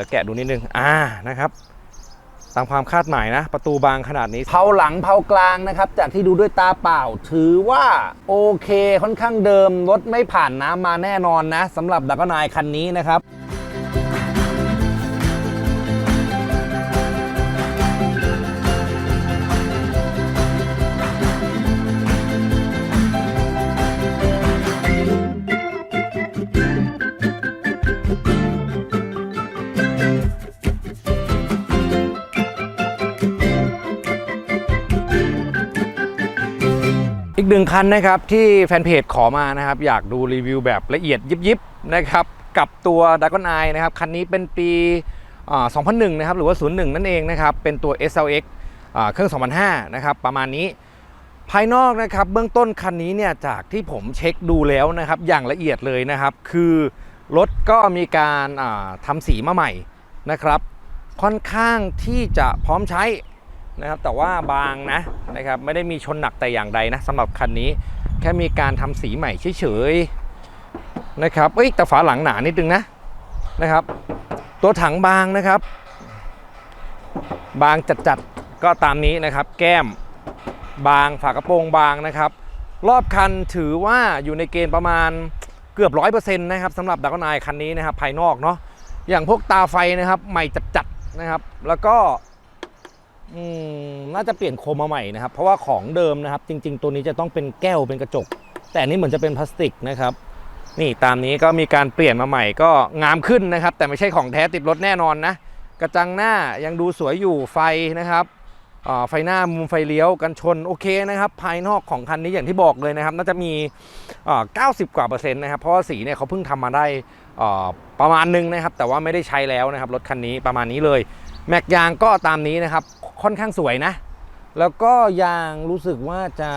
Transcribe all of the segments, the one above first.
ดี๋ยวแกะดูนิดนึงอ่านะครับตามความคาดหมายนะ ประตูบางขนาดนี้เผาหลังเผากลางนะครับ จากที่ดูด้วยตาเปล่า ถือว่าโอเคค่อนข้างเดิมรถไม่ผ่านน้ำมาแน่นอนนะสำหรับดักนายคันนี้นะครับ หนึ่งคันนะครับที่แฟนเพจขอมานะครับ อยากดูรีวิวแบบละเอียดยิบๆนะครับ กับตัวดัก o n ไอนะครับ คันนี้เป็นปี 2001 นะครับ หรือว่า 01 นั่นเองนะครับ เป็นตัว SLX เครื่อง 2005 นะครับ ประมาณนี้ ภายนอกนะครับ เบื้องต้นคันนี้เนี่ย จากที่ผมเช็คดูแล้วนะครับ อย่างละเอียดเลยนะครับ คือรถก็มีการทำสีมาใหม่นะครับ ค่อนข้างที่จะพร้อมใช้ นะครับแต่ว่าบางนะนะครับไม่ได้มีชนหนักแต่อย่างใดนะสำหรับคันนี้แค่มีการทำสีใหม่เฉยๆนะครับเอ้ยแต่ฝาหลังหนานิดนึงนะนะครับ ตัวถังบางนะครับ บางจัดๆก็ตามนี้นะครับ แก้มบางฝากระโปรงบางนะครับ รอบคันถือว่าอยู่ในเกณฑ์ประมาณเกือบร้อยเปอร์เซ็นต์นะครับสำหรับดักนายคันนี้นะครับภายนอกเนาะอย่างพวกตาไฟนะครับใหม่จัดๆนะครับ แล้วก็ น่าจะเปลี่ยนโคมมาใหม่นะครับ เพราะว่าของเดิมนะครับ จริง ๆ ตัวนี้จะต้องเป็นแก้วเป็นกระจก แต่อันนี้เหมือนจะเป็นพลาสติกนะครับนี่ตามนี้ก็มีการเปลี่ยนมาใหม่ก็งามขึ้นนะครับ แต่ไม่ใช่ของแท้ติดรถแน่นอนนะ กระจังหน้ายังดูสวยอยู่ไฟนะครับไฟหน้ามุมไฟเลี้ยวกันชนโอเคนะครับ ภายนอกของคันนี้อย่างที่บอกเลยนะครับ น่าจะมีอ่า90 กว่าเปอร์เซ็นต์นะครับเพราะว่าสีเนี่ยเขาเพิ่งทำมาได้ประมาณหนึงนะครับ แต่ว่าไม่ได้ใช้แล้วนะครับรถคันนี้ประมาณนี้เลย แม็กยางก็ตามนี้นะครับ ค่อนข้างสวยนะ แล้วก็ยางรู้สึกว่าจะ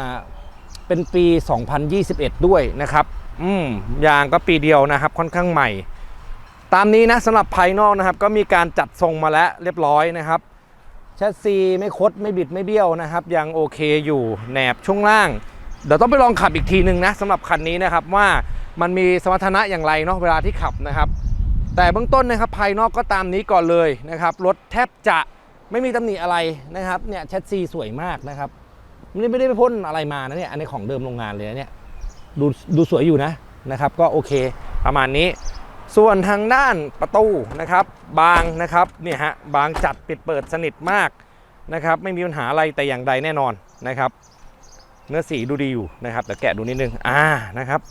เป็นปี 2021 ด้วยนะครับ อืมยางก็ปีเดียวนะครับ ค่อนข้างใหม่ ตามนี้นะสำหรับภายนอกนะครับ ก็มีการจัดทรงมาแล้วเรียบร้อยนะครับแชสซีไม่คดไม่บิดไม่เบี้ยวนะครับ ยังโอเคอยู่แหนบช่วงล่าง เดี๋ยวต้องไปลองขับอีกทีหนึ่งนะสำหรับคันนี้นะครับว่ามันมีสมรรถนะอย่างไรเนาะเวลาที่ขับนะครับ แต่เบื้องต้นนะครับภายนอกก็ตามนี้ก่อนเลยนะครับรถแทบจะ ไม่มีตำหนิอะไรนะครับเนี่ยแชสซีสวยมากนะครับไม่ได้ไม่ได้ไปพ่นอะไรมานะเนี่ยอันนี้ของเดิมโรงงานเลยนะเนี่ยดูดูสวยอยู่นะนะครับ ก็โอเคประมาณนี้ ส่วนทางด้านประตูนะครับ บางนะครับเนี่ยฮะบางจัดปิดเปิดสนิทมากนะครับ ไม่มีปัญหาอะไรแต่อย่างใดแน่นอนนะครับ เนื้อสีดูดีอยู่นะครับแต่แกะดูนิดนึงอ่านะครับ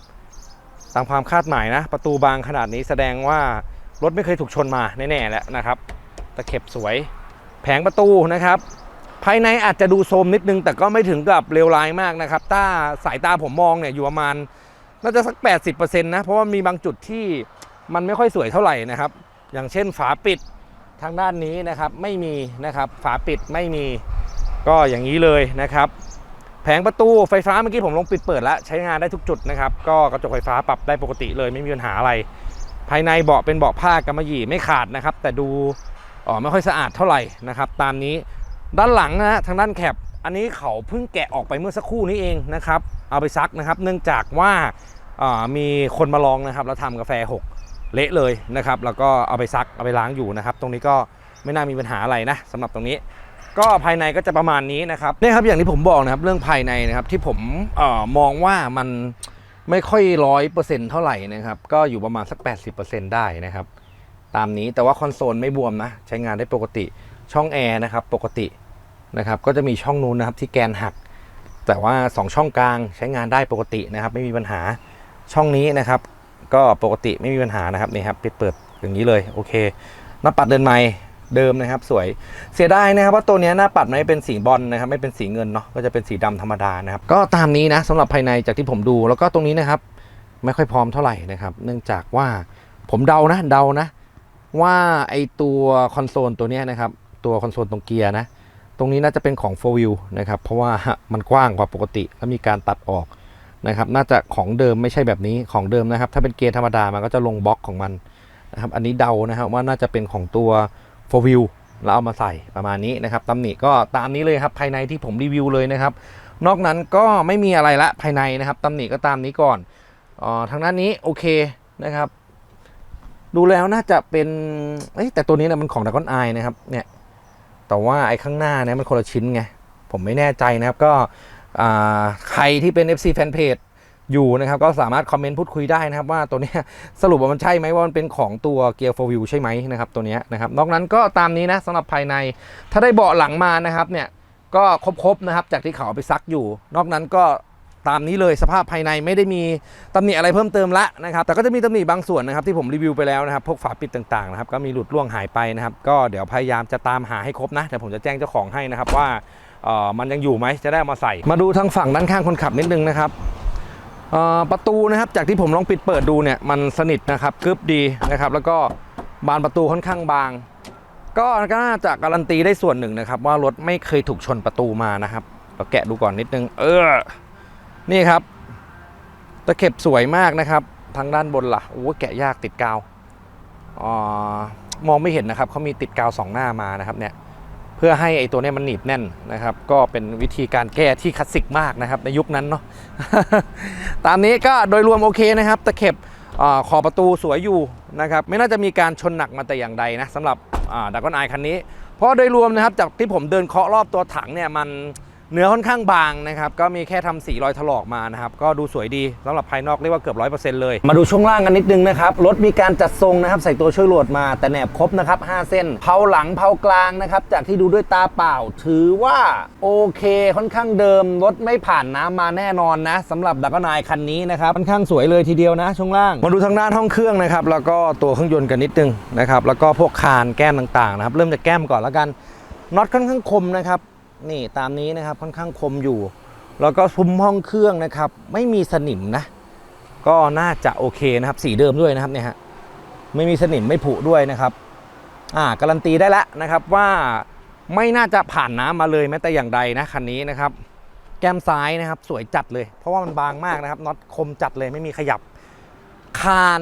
ตามความคาดหมายนะ ประตูบางขนาดนี้แสดงว่ารถไม่เคยถูกชนมาแน่ๆแล้วนะครับตะเข็บสวย แผงประตูนะครับ ภายในอาจจะดูโทรมนิดนึง แต่ก็ไม่ถึงกับเลวร้ายมากนะครับถ้าสายตาผมมองเนี่ยอยู่ประมาณน่าจะสัก 80%นะเพราะว่ามีบางจุดที่มันไม่ค่อยสวยเท่าไหร่นะครับ อย่างเช่นฝาปิดทางด้านนี้นะครับไม่มีนะครับฝาปิดไม่มีก็อย่างนี้เลยนะครับ แผงประตูไฟฟ้าเมื่อกี้ผมลงปิดเปิดแล้วใช้งานได้ทุกจุดนะครับ ก็กระจกไฟฟ้าปรับได้ปกติเลยไม่มีปัญหาอะไร ภายในเบาะเป็นเบาะผ้ากำมะหยี่ไม่ขาดนะครับ แต่ดู อ๋อไม่ค่อยสะอาดเท่าไหร่นะครับ ตามนี้ด้านหลังนะฮะทางด้านแคปอันนี้เขาเพิ่งแกะออกไปเมื่อสักครู่นี้เองนะครับ เอาไปซักนะครับ เนื่องจากว่ามีคนมาลองนะครับแล้วทำกาแฟหกเละเลยนะครับ แล้วก็เอาไปซักเอาไปล้างอยู่นะครับ ตรงนี้ก็ไม่น่ามีปัญหาอะไรนะสำหรับตรงนี้ ก็ภายในก็จะประมาณนี้นะครับเนี่ยครับอย่างที่ผมบอกนะครับเรื่องภายในนะครับที่ผมออมองว่ามันไม่ค่อยร้อยเปอร์เซ็นต์เท่าไหร่นะครับ ก็อยู่ประมาณสัก 80%ได้นะครับ ตามนี้แต่ว่าคอนโซลไม่บวมนะ ใช้งานได้ปกติช่องแอร์นะครับปกตินะครับก็จะมีช่องนู้นนะครับที่แกนหัก แต่ว่า 2 ช่องกลางใช้งานได้ปกตินะครับ ไม่มีปัญหาช่องนี้นะครับ ก็ปกติไม่มีปัญหานะครับนี่ครับปิดเปิดอย่างนี้เลยโอเคหน้าปัดเดินไม้เดิมนะครับ สวยเสียดายนะครับว่าตัวนี้หน้าปัดไม่เป็นสีบอลนะครับ ไม่เป็นสีเงินเนาะก็จะเป็นสีดำธรรมดานะครับ ก็ตามนี้นะสำหรับภายในจากที่ผมดู แล้วก็ตรงนี้นะครับ ไม่ค่อยพร้อมเท่าไหร่นะครับ เนื่องจากว่าผมเดานะเดานะ ว่าไอตัวคอนโซลตัวนี้นะครับ ตัวคอนโซลตรงเกียร์นะ ตรงนี้น่าจะเป็นของ 4 wheel นะครับ เพราะว่ามันกว้างกว่าปกติ แล้วมีการตัดออกนะครับ น่าจะของเดิมไม่ใช่แบบนี้ของเดิมนะครับ ถ้าเป็นเกียร์ธรรมดามันก็จะลงบล็อกของมันนะครับ อันนี้เดานะครับว่าน่าจะเป็นของตัว 4 wheel แล้วเอามาใส่ประมาณนี้นะครับตำหนิก็ตามนี้เลยครับภายในที่ผมรีวิวเลยนะครับ นอกนั้นก็ไม่มีอะไรละภายในนะครับตำหนิก็ตามนี้ก่อนออทางด้านนี้โอเคนะครับ ดูแล้วน่าจะเป็นเอ้ยแต่ตัวนี้นะมันของดากอนไอนะครับเนี่ยแต่ว่าไอ้ข้างหน้าเนี่ยมันคนละชิ้นไง ผมไม่แน่ใจนะครับก็ใครที่เป็น FC Fanpage อยู่นะครับก็สามารถคอมเมนต์พูดคุยได้นะครับ ว่าตัวนี้สรุปว่ามันใช่ไหมว่ามันเป็นของตัว Gear 4 View ใช่ไหมนะครับตัวนี้นะครับนอกนั้นก็ตามนี้นะสำหรับภายใน ถ้าได้เบาะหลังมานะครับเนี่ยก็ครบๆนะครับจากที่เขาเอาไปซักอยู่ นอกนั้นก็ ตามนี้เลยสภาพภายในไม่ได้มีตำหนิอะไรเพิ่มเติมละนะครับแต่ก็จะมีตำหนิบางส่วนนะครับที่ผมรีวิวไปแล้วนะครับพวกฝาปิดต่างๆนะครับก็มีหลุดร่วงหายไปนะครับก็เดี๋ยวพยายามจะตามหาให้ครบนะเดี๋ยวผมจะแจ้งเจ้าของให้นะครับว่าเออมันยังอยู่ไหมจะได้เอามาใส่ มาดูทางฝั่งด้านข้างคนขับนิดนึงนะครับประตูนะครับจากที่ผมลองปิดเปิดดูเนี่ยมันสนิทนะครับกึบดีนะครับแล้วก็บานประตูค่อนข้างบางก็ก็น่าจะการันตีได้ส่วนหนึ่งนะครับว่ารถไม่เคยถูกชนประตูมานะครับเราแกะดูก่อนนิดนึง เออ นี่ครับตะเข็บสวยมากนะครับทางด้านบนล่ะโอ้แกะยากติดกาวออมองไม่เห็นนะครับเขามีติดกาวสองหน้ามานะครับเนี่ยเพื่อให้ไอตัวเนี้ยมันหนีบแน่นนะครับ ก็เป็นวิธีการแก้ที่คลาสสิกมากนะครับ ในยุคนั้นเนาะตามนี้ก็โดยรวมโอเคนะครับ ตะเข็บอขอบประตูสวยอยู่นะครับ ไม่น่าจะมีการชนหนักมาแต่อย่างใดนะสำหรับดักกอนไอคันนี้ เพราะโดยรวมนะครับจากที่ผมเดินเคาะรอบตัวถังเนี่ยมัน เนื้อค่อนข้างบางนะครับ ก็มีแค่ทำสีรอยถลอกมานะครับ ก็ดูสวยดีสำหรับภายนอกเรียกว่าเกือบร้อยเปอร์เซ็นต์เลย มาดูช่วงล่างกันนิดนึงนะครับ รถมีการจัดทรงนะครับ ใส่ตัวช่วยโหลดมาแต่แหนบครบนะครับ5เส้น เผาหลังเผากลางนะครับ จากที่ดูด้วยตาเปล่า ถือว่าโอเคค่อนข้างเดิม รถไม่ผ่านน้ำมาแน่นอนนะสำหรับดักกนายคันนี้นะครับค่อนข้างสวยเลยทีเดียวนะ ช่วงล่าง มาดูทางด้านห้องเครื่องนะครับแล้วก็ตัวเครื่องยนต์กันนิดนึงนะครับแล้วก็พวกคานแก้มต่างๆนะครับเริ่มจากแก้มก่อนแล้วกันน็อตค่อนข้างคมนะครับ นี่ตามนี้นะครับค่อนข้างคมอยู่ แล้วก็ซุ้มห้องเครื่องนะครับ ไม่มีสนิมนะ ก็น่าจะโอเคนะครับ สีเดิมด้วยนะครับเนี่ยฮะไม่มีสนิมไม่ผุด้วยนะครับอ่าการันตีได้แล้วนะครับว่าไม่น่าจะผ่านน้ำมาเลยแม้แต่อย่างใดนะคันนี้นะครับ แก้มซ้ายนะครับ สวยจัดเลย เพราะว่ามันบางมากนะครับน็อตคมจัดเลยไม่มีขยับคาน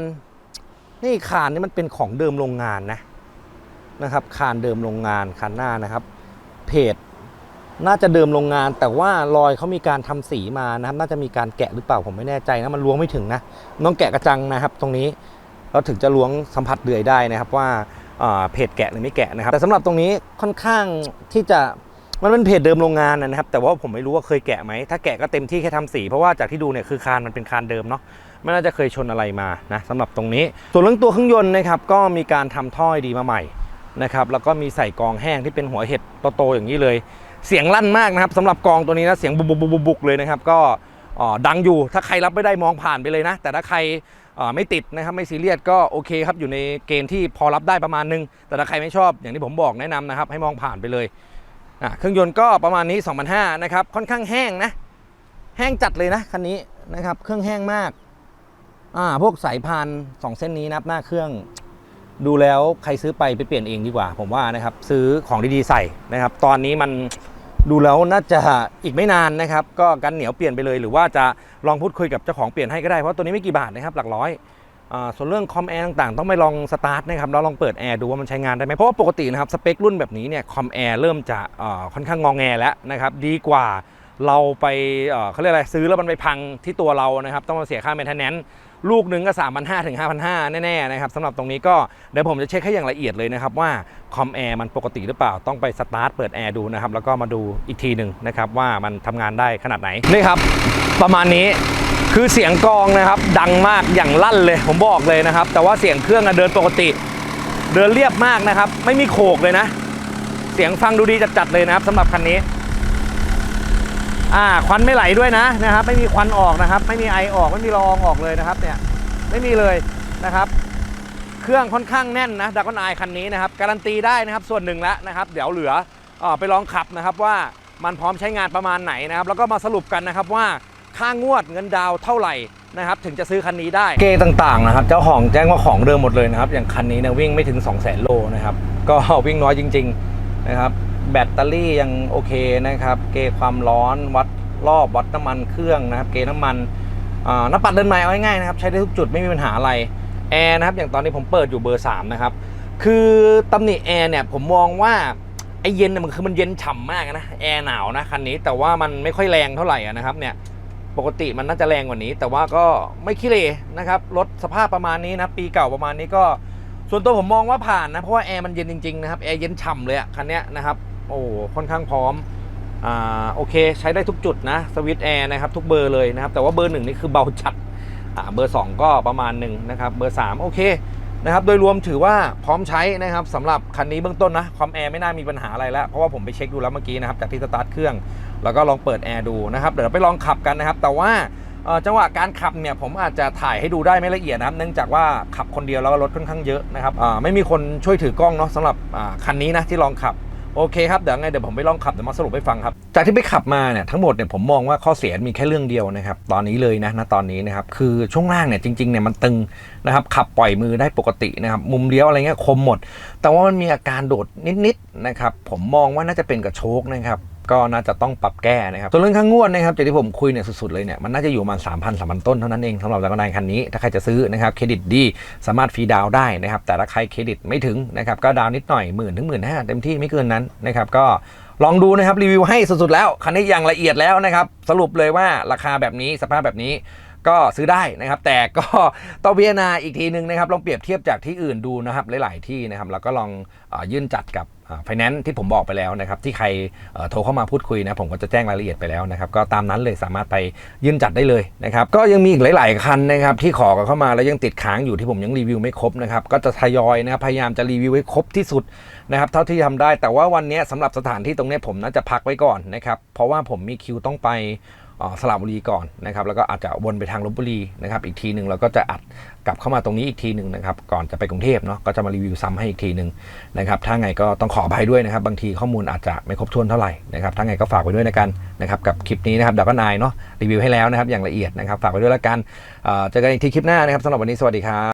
นี่คานนี่มันเป็นของเดิมโรงงานนะนะครับคานเดิมโรงงานคานหน้านะครับ เพจ น่าจะเดิมโรงงาน แต่ว่ารอยเขามีการทำสีมานะครับ น่าจะมีการแกะหรือเปล่าผมไม่แน่ใจนะมันล้วงไม่ถึงนะต้องแกะกระจังนะครับ ตรงนี้เราถึงจะล้วงสัมผัสเดือยได้นะครับว่าเพจแกะหรือไม่แกะนะครับ แต่สำหรับตรงนี้ค่อนข้างที่จะมันเป็นเพจเดิมโรงงานนะครับ แต่ว่าผมไม่รู้ว่าเคยแกะไหมถ้าแกะก็เต็มที่แค่ทำสี เพราะว่าจากที่ดูเนี่ยคือคานมันเป็นคานเดิมเนาะไม่น่าจะเคยชนอะไรมานะสำหรับตรงนี้ ส่วนเรื่องตัวเครื่องยนต์นะครับก็มีการทำท่อดีมาใหม่นะครับแล้วก็มีใส่กองแห้งที่เป็นหัวเห็ดโตๆอย่างนี้เลย เสียงลั่นมากนะครับสำหรับกองตัวนี้นะเสียงบุบบุบบุบบุกเลยนะครับก็ดังอยู่ถ้าใครรับไม่ได้มองผ่านไปเลยนะ แต่ถ้าใครไม่ติดนะครับไม่ซีเรียสก็โอเคครับอยู่ในเกณฑ์ที่พอรับได้ประมาณนึง แต่ถ้าใครไม่ชอบอย่างที่ผมบอกแนะนำนะครับ ให้มองผ่านไปเลยเครื่องยนต์ก็ประมาณนี้2,500นะครับค่อนข้างแห้งนะแห้งจัดเลยนะคันนี้นะครับเครื่องแห้งมากอ่าพวกสายพานสองเส้นนี้นับหน้าเครื่อง ดูแล้วใครซื้อไปไปเปลี่ยนเองดีกว่า ผมว่านะครับซื้อของดีๆใส่นะครับ ตอนนี้มันดูแล้วน่าจะอีกไม่นานนะครับ ก็กันเหนียวเปลี่ยนไปเลย หรือว่าจะลองพูดคุยกับเจ้าของเปลี่ยนให้ก็ได้เพราะตัวนี้ไม่กี่บาทนะครับหลักร้อยส่วนเรื่องคอมแอร์ต่างๆ ต้องไปลองสตาร์ทนะครับแล้วลองเปิดแอร์ดูว่ามันใช้งานได้ไหมเพราะว่าปกตินะครับสเปครุ่นแบบนี้เนี่ยคอมแอร์เริ่มจะค่อนข้างงองแงแล้วนะครับดีกว่า เราไปเเขาเรียกอะไรซื้อแล้วมันไปพังที่ตัวเรานะครับ ต้องมาเสียค่า maintenance ลูกหนึ่งก็ 3 5 0 0ถึง5,500 แน่ๆนะครับสำหรับตรงนี้ก็เดี๋ยวผมจะเช็คให้อย่างละเอียดเลยนะครับ ว่าคอมแอร์มันปกติหรือเปล่าต้องไปสตาร์ทเปิดแอร์ดูนะครับ แล้วก็มาดูอีกทีหนึ่งนะครับ ว่ามันทำงานได้ขนาดไหน นี่ครับ ประมาณนี้คือเสียงกองนะครับ ดังมากอย่างลั่นเลย ผมบอกเลยนะครับ แต่ว่าเสียงเครื่องอเดินปกติ เดินเรียบมากนะครับ ไม่มีโขกเลยนะ เสียงฟังดูดีจัดๆเลยนะครับสำหรับคันนี้ อ่าควันไม่ไหลด้วยนะนะครับ ไม่มีควันออกนะครับ ไม่มีไอออกไม่มีละอองออกเลยนะครับ เนี่ยไม่มีเลยนะครับ เครื่องค่อนข้างแน่นนะดักกอนไอคันนี้นะครับการันตีได้นะครับส่วนหนึ่งแล้วนะครับ เดี๋ยวเหลืออไปลองขับนะครับว่ามันพร้อมใช้งานประมาณไหนนะครับ แล้วก็มาสรุปกันนะครับว่าค่างวดเงินดาวเท่าไหร่นะครับถึงจะซื้อคันนี้ได้เกต่างๆนะครับ เจ้าของแจ้งว่าของเดิมหมดเลยนะครับ อย่างคันนี้นี่ยวิ่งไม่ถึง 2 0 0 0 0 0โลนะครับ ก็วิ่งน้อยจริง ๆ นะครับ แบตเตอรี่ยังโอเคนะครับ เกความร้อนวัดรอบวัดน้ำมันเครื่องนะครับ เกน้ำมันน้ำปัดเดินไม้เอาง่ายๆนะครับ ใช้ได้ทุกจุดไม่มีปัญหาอะไร แอร์นะครับ อย่างตอนนี้ผมเปิดอยู่เบอร์ 3 นะครับ คือตำหนิแอร์เนี่ย ผมมองว่าไอเย็นเนี่ยมันคือมันเย็นฉ่ำมากนะ แอร์หนาวนะคันนี้ แต่ว่ามันไม่ค่อยแรงเท่าไหร่นะครับเนี่ย ปกติมันน่าจะแรงกว่านี้ แต่ว่าก็ไม่ขี้เลนะครับ รถสภาพประมาณนี้นะ ปีเก่าประมาณนี้ก็ ส่วนตัวผมมองว่าผ่านนะ เพราะว่าแอร์มันเย็นจริงๆนะครับ แอร์เย็นฉ่ำเลยอะคันเนี้ยนะครับ โอ้ค่อนข้างพร้อมอ่าโอเคใช้ได้ทุกจุดนะสวิตช์แอร์นะครับทุกเบอร์เลยนะครับ แต่ว่าเบอร์หนึ่งนี่คือเบาจัดอ่าเบอร์ 2 ก็ประมาณหนึ่งนะครับเบอร์ 3 โอเคนะครับโดยรวมถือว่าพร้อมใช้นะครับสำหรับคันนี้เบื้องต้นนะความแอร์ไม่น่ามีปัญหาอะไรแล้ว เพราะว่าผมไปเช็คดูแล้วเมื่อกี้นะครับจากที่สตาร์ทเครื่อง แล้วก็ลองเปิดแอร์ดูนะครับเดี๋ยวเราไปลองขับกันนะครับ แต่ว่าเจังหวะการขับเนี่ยผมอาจจะถ่ายให้ดูได้ไม่ละเอียดนะครับ เนื่องจากว่าขับคนเดียวแล้วรถค่อนข้างเยอะนะครับอ่าไม่มีคนช่วยถือกล้องเนาะสำหรับคันนี้นะที่ลองขับ โอเคครับเดี๋ยวไงเดี๋ยวผมไปลองขับเดี๋ยวมาสรุปให้ฟังครับ จากที่ไปขับมาเนี่ยทั้งหมดเนี่ยผมมองว่าข้อเสียมีแค่เรื่องเดียวนะครับตอนนี้เลยนะณตอนนี้นะครับคือช่วงล่างเนี่ยจริงๆเนี่ยมันตึงนะครับขับปล่อยมือได้ปกตินะครับมุมเลี้ยวอะไรเงี้ยคมหมด แต่ว่ามันมีอาการโดดนิดๆนะครับผมมองว่าน่าจะเป็นกระโชกนะครับ ก็น่าจะต้องปรับแก้นะครับส่วนเรื่องค่างงวดนะครับจากที่ผมคุยเนี่ยสุดๆเลยเนี่ยมันน่าจะอยู่ประมาณ3 0 0 0 3 0 0ต้นเท่านั้นเองสำหรับจักรยานคันนี้ถ้าใครจะซื้อนะครับเครดิตดีสามารถฟรีดาวน์ได้นะครับแต่ถ้าใครเครดิตไม่ถึงนะครับก็ดาวน์นิดหน่อยหมื่นถึงหมื่นห้าเต็มที่ไม่เกินนั้นนะครับก็ลองดูนะครับรีวิวให้สุดๆแล้วคันนี้อย่างละเอียดแล้วนะครับสรุปเลยว่าราคาแบบนี้สภาพแบบนี้ ก็ซื้อได้นะครับ แต่ก็ต้องพิจารณาอีกทีหนึ่งนะครับลองเปรียบเทียบจากที่อื่นดูนะครับหลาย ๆ ที่นะครับแล้วก็ลองอยื่นจัดกับไฟแนนซ์ที่ผมบอกไปแล้วนะครับ ที่ใครโทรเข้ามาพูดคุยนะ ผมก็จะแจ้งรายละเอียดไปแล้วนะครับ ก็ตามนั้นเลยสามารถไปยื่นจัดได้เลยนะครับ ก็ยังมีอีกหลาย ๆ คันนะครับ ที่ขอกันเข้ามาแล้วยังติดค้างอยู่ที่ผมยังรีวิวไม่ครบนะครับ ก็จะทยอยนะครับพยายามจะรีวิวให้ครบที่สุดนะครับ เท่าที่ทำได้แต่ว่าวันนี้สำหรับสถานที่ตรงนี้ผมน่าจะพักไว้ก่อนนะครับ เพราะว่าผมมีคิวต้องไป สระบุรีก่อนนะครับแล้วก็อาจจะวนไปทางลบบุรีนะครับอีกทีหนึ่งเราก็จะอัดกลับเข้ามาตรงนี้อีกทีหนึ่งนะครับก่อนจะไปกรุงเทพเนาะก็จะมารีวิวซ้ำให้อีกทีหนึ่งนะครับถ้าไงก็ต้องขออภัยด้วยนะครับบางทีข้อมูลอาจจะไม่ครบถ้วนเท่าไหร่นะครับถ้าไงก็ฝากไว้ด้วยนะกันนะครับกับคลิปนี้นะครับดับก็นายเนาะรีวิวให้แล้วนะครับอย่างละเอียดนะครับฝากไว้ด้วยแล้วกันเจอกันอีกทีคลิปหน้านะครับสำหรับวันนี้สวัสดีครับ